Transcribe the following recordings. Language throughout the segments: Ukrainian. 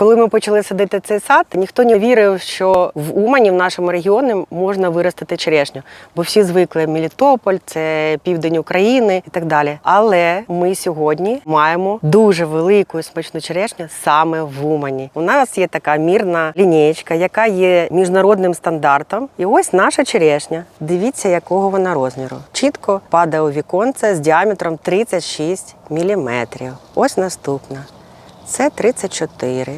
Коли ми почали садити цей сад, ніхто не вірив, що в Умані, в нашому регіоні, можна виростити черешню, бо всі звикли Мелітополь, це південь України і так далі. Але ми сьогодні маємо дуже велику і смачну черешню саме в Умані. У нас є така мірна лінієчка, яка є міжнародним стандартом. І ось наша черешня. Дивіться, якого вона розміру. Чітко падає у віконце з діаметром 36 міліметрів. Ось наступна. Це 34.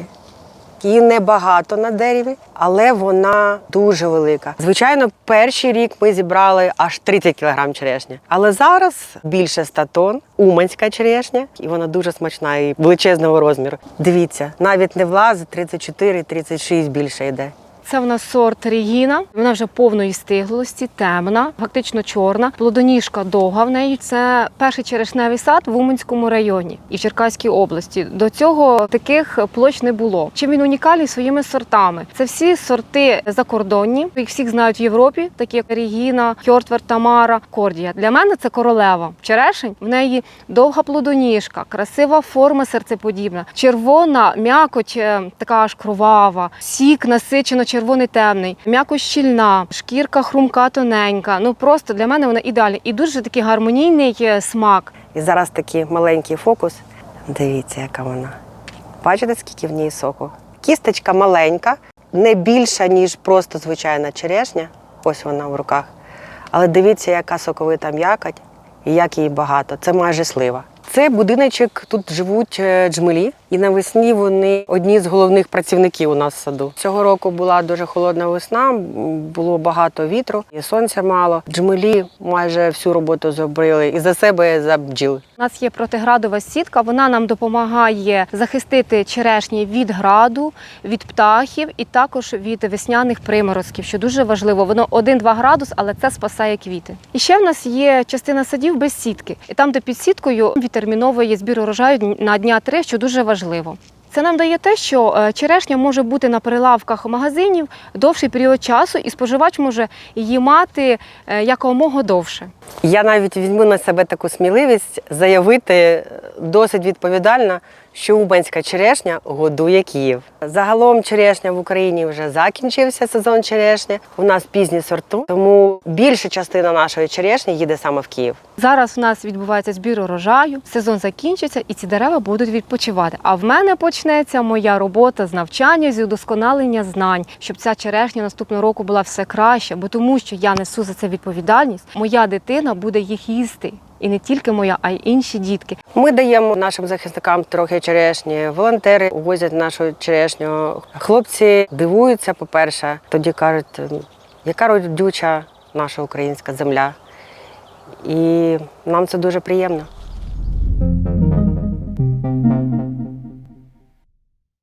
Її небагато на дереві, але вона дуже велика. Звичайно, перший рік ми зібрали аж 30 кг черешні. Але зараз більше 100 тонн, уманська черешня, і вона дуже смачна і величезного розміру. Дивіться, навіть не влазить 34, 36 більше йде. Це в нас сорт Регіна. Вона вже повної стиглості, темна, фактично чорна. Плодоніжка довга в неї. Це перший черешневий сад в Уманському районі і в Черкаській області. До цього таких площ не було. Чим він унікальний своїми сортами? Це всі сорти закордонні. Їх всіх знають в Європі, такі як Регіна, Хьортвер, Тамара, Кордія. Для мене це королева. Черешень в неї довга плодоніжка, красива форма серцеподібна, червона м'якоть е, така аж кровава, сік насичено червоний темний, м'якоть щільна, шкірка хрумка, тоненька. Ну просто для мене вона ідеальна. І дуже такий гармонійний е, смак. І зараз такий маленький фокус. Дивіться, яка вона. Бачите, скільки в ній соку? Кісточка маленька, не більша, ніж просто звичайна черешня. Ось вона в руках. Але дивіться, яка соковита м'якоть і як її багато. Це майже слива. Це будиночок, тут живуть е, джмелі, і навесні вони одні з головних працівників у нас в саду. Цього року була дуже холодна весна, було багато вітру, і сонця мало. Джмелі майже всю роботу зробили і за себе, і за бджіл. У нас є протиградова сітка. Вона нам допомагає захистити черешні від граду, від птахів і також від весняних приморозків, що дуже важливо. Воно 1-2 градус, але це спасає квіти. І ще в нас є частина садів без сітки, і там, де під сіткою відтерміновує збір урожаю на дня три, що дуже важливо. Це нам дає те, що е, черешня може бути на прилавках магазинів довший період часу, і споживач може її мати е, якомога довше. Я навіть візьму на себе таку сміливість заявити е, досить відповідально, що Уманська черешня годує Київ. Загалом черешня в Україні вже закінчився сезон черешні. У нас пізні сорти, тому більша частина нашої черешні їде саме в Київ. Зараз у нас відбувається збір урожаю, сезон закінчиться, і ці дерева будуть відпочивати. А в мене почнеться моя робота з навчання, з удосконалення знань, щоб ця черешня наступного року була все краще, бо тому що я несу за це відповідальність. Моя дитина буде їх їсти. І не тільки моя, а й інші дітки. Ми даємо нашим захисникам трохи черешні. Волонтери возять нашу черешню. Хлопці дивуються, по-перше, тоді кажуть, яка родюча наша українська земля. І нам це дуже приємно.